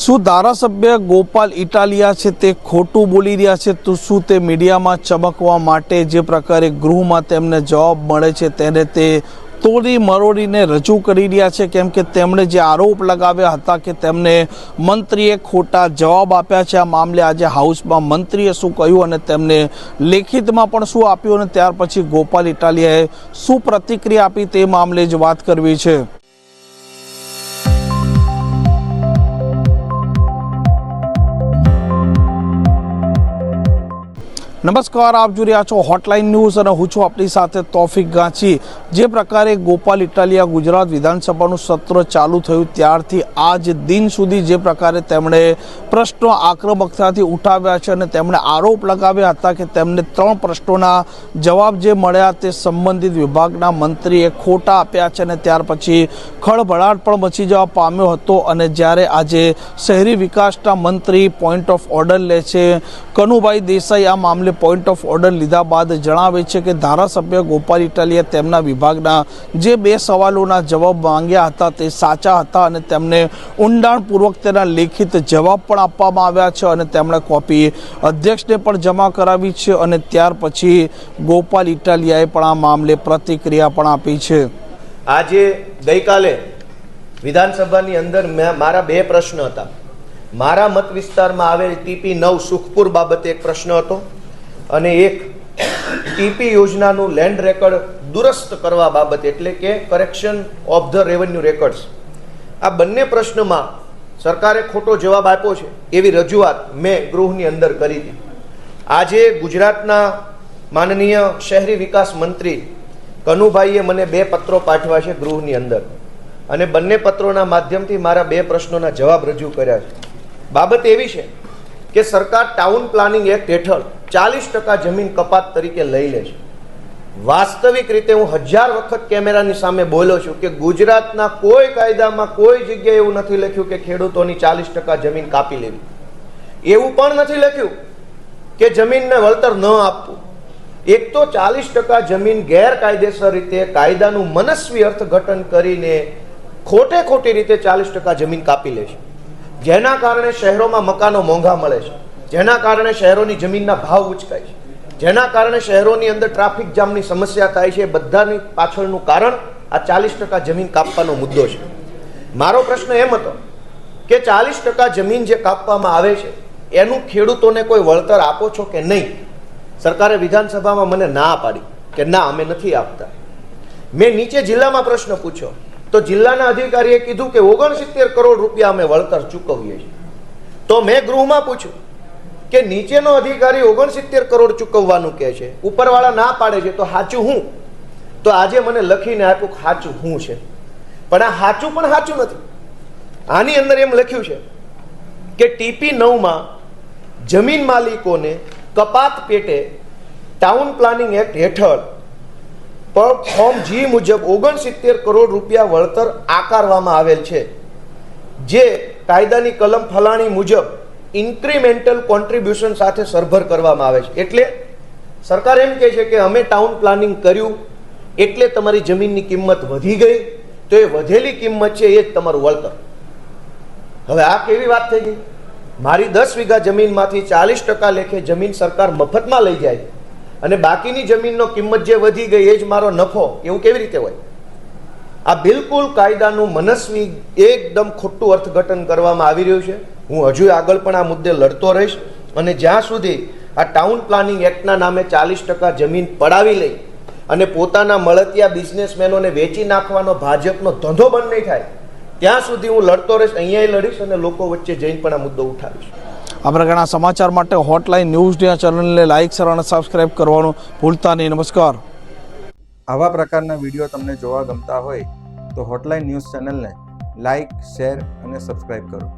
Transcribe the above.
શું ધારાસભ્ય ગોપાલ ઇટાલિયા છે તે ખોટું બોલી રહ્યા છે? તો શું તે મીડિયામાં ચમકવા માટે જે પ્રકારે ગૃહમાં તેમને જવાબ મળે છે તેને તે તોડી મરોડીને રજૂ કરી રહ્યા છે? કેમ કે તેમણે જે આરોપ લગાવ્યા હતા કે તેમને મંત્રીએ ખોટા જવાબ આપ્યા છે, આ મામલે આજે હાઉસમાં મંત્રીએ શું કહ્યું અને તેમને લેખિતમાં પણ શું આપ્યું અને ત્યાર પછી ગોપાલ ઇટાલિયાએ શું પ્રતિક્રિયા આપી તે મામલે જ વાત કરવી છે. નમસ્કાર, આપ જોઈ રહ્યા છો હોટલાઇન ન્યૂઝ અને હું છું આપણી સાથે તોફિક ગાંચી. જે પ્રકારે ગોપાલ ઇટાલિયા ગુજરાત વિધાનસભાનું સત્ર ચાલુ થયું ત્યારથી આજ દિન સુધી જે પ્રકારે તેમણે પ્રશ્નો આક્રમકતાથી ઉઠાવ્યા છે અને તેમણે આરોપ લગાવ્યા હતા કે તેમને ત્રણ પ્રશ્નોના જવાબ જે મળ્યા તે સંબંધિત વિભાગના મંત્રીએ ખોટા આપ્યા છે અને ત્યાર પછી ખળભળાટ પણ મચી જવા પામ્યો હતો અને જ્યારે આજે શહેરી વિકાસના મંત્રી પોઈન્ટ ઓફ ઓર્ડર લે છે, કનુભાઈ દેસાઈ આ મામલે પોઈન્ટ ઓફ ઓર્ડર લીધા બાદ જણાવે છે કે ધારાસભ્ય ગોપાલ ઇટાલિયા તેમના વિભાગના જે બે સવાલોના જવાબ માંગ્યા હતા તે સાચા હતા અને તેમને ઊંડાણપૂર્વક તેના લેખિત જવાબ પણ આપવામાં આવ્યા છે અને તેમણે કોપી અધ્યક્ષને પણ જમા કરાવી છે અને ત્યાર પછી ગોપાલ ઇટાલિયાએ પણ આ મામલે પ્રતિક્રિયા પણ આપી છે. આજે ગઈકાલે વિધાનસભાની અંદર મારા બે પ્રશ્ન હતા. મારા મત વિસ્તારમાં આવેલ ટીપી નવ સુખપુર બાબતે એક પ્રશ્ન હતો. અને એક ટીપી યોજનાનું લેન્ડ રેકોર્ડ દુરસ્ત કરવા બાબત એટલે કે correction of the revenue records આ બંને પ્રશ્નમાં સરકારે ખોટો જવાબ આપ્યો છે. એવી રજૂઆત મેં ગૃહની અંદર કરી હતી. આજે ગુજરાતના માનનીય શહેરી વિકાસ મંત્રી કનુભાઈએ મને બે પત્રો પાઠવ્યા છે ગૃહની અંદર. અને બંને પત્રોના માધ્યમથી મારા બે પ્રશ્નોના જવાબ રજૂ કર્યા છે. બાબત એવી છે કે સરકાર ટાઉન પ્લાનિંગ એક્ટ હેઠળ ચાલીસ ટકા જમીન કપાત તરીકે લઈ લે છે. વાસ્તવિક રીતે હું હજાર વખત કેમેરાની સામે બોલો છું કે ગુજરાતના કોઈ કાયદામાં કોઈ જગ્યાએ એવું નથી લખ્યું કે ખેડૂતોની ચાલીસ ટકા જમીન કાપી લેવી. એવું પણ નથી લખ્યું કે જમીનને વળતર ન આપવું. એક તો ચાલીસ ટકા જમીન ગેરકાયદેસર રીતે કાયદાનું મનસ્વી અર્થઘટન કરીને ખોટે ખોટી રીતે ચાલીસ ટકા જમીન કાપી લે છે. જેના કારણે શહેરોમાં મકાનો મોંઘા મળે છે. જેના કારણે શહેરોની જમીનના ભાવ ઉચકાય છે. જેના કારણે શહેરોની અંદર ટ્રાફિક જામની સમસ્યા થાય છે બધાની પાછળનું કારણ આ ચાલીસ ટકા જમીન કાપવાનો મુદ્દો છે. મારો પ્રશ્ન એમ હતો કે ચાલીસ ટકા જમીન જે કાપવામાં આવે છે, એનું ખેડૂતોને કોઈ વળતર આપો છો કે નહીં? સરકારે વિધાનસભામાં મને ના પાડી કે ના, અમે નથી આપતા. મેં નીચે જિલ્લામાં પ્રશ્ન પૂછ્યો. તો જિલ્લાના અધિકારીએ કીધું કે ઓગણસિત્તેર કરોડ રૂપિયા અમે વળતર ચૂકવીએ છીએ. તો મેં ગૃહમાં પૂછ્યું કે નીચેનો અધિકારી ઓગણસિત્તેર કરોડ ચૂકવવાનું કહે છે, ઉપરવાળા ના પાડે છે, તો સાચું હું? તો આજે મને લખીને આપ્યું સાચું હું છે. પણ આ સાચું પણ સાચું નથી. આની અંદર એમ લખ્યું છે કે ટીપી નવમાં જમીન માલિકોને કપાત પેટે ટાઉન પ્લાનિંગ એક્ટ હેઠળ પર ફોર્મ જી મુજબ ઓગણસિત્તેર કરોડ રૂપિયા વળતર આકારવામાં આવેલ છે. જે કાયદાની કલમ ફલાણી મુજબ ઇન્ક્રીમેન્ટલ કોન્ટ્રીબ્યુશન સાથે સરભર કરવામાં આવે છે. એટલે સરકાર એમ કહે છે કે અમે ટાઉન પ્લાનિંગ કર્યું, એટલે તમારી જમીનની કિંમત વધી ગઈ, તો એ વધેલી કિંમત છે એ જ તમારું વળતર. હવે આ કેવી વાત થઈ ગઈ? મારી દસ વીઘા જમીનમાંથી ચાલીસ ટકા લેખે જમીન સરકાર મફતમાં લઈ જાય અને બાકીની જમીનનો કિંમત જે વધી ગઈ એ જ મારો નફો. એવું કેવી રીતે હોય? આ બિલકુલ કાયદાનું મનસ્વી એકદમ ખોટું અર્થઘટન કરવામાં આવી રહ્યું છે. હું હજુ આગળ પણ આ મુદ્દે લડતો રહીશ અને જ્યાં સુધી આ ટાઉન પ્લાનિંગ એક્ટના નામે ચાલીસ ટકા જમીન પડાવી લઈ અને પોતાના મળતિયા બિઝનેસમેનોને વેચી નાખવાનો ભાજપનો ધંધો બંધ નહીં થાય ત્યાં સુધી હું લડતો રહીશ અહીંયા લડીશ અને લોકો વચ્ચે જઈને પણ આ મુદ્દો ઉઠાવીશ. આ પ્રકારના સમાચાર માટે હોટલાઇન ન્યૂઝના ચેનલને લાઇક શેર અને સબસ્ક્રાઇબ કરવાનું ભૂલતા નહીં. નમસ્કાર. આવા પ્રકારના વીડિયો તમને જોવા ગમતા હોય તો હોટલાઇન ન્યૂઝ ચેનલને લાઇક શેર અને સબસ્ક્રાઇબ કરો.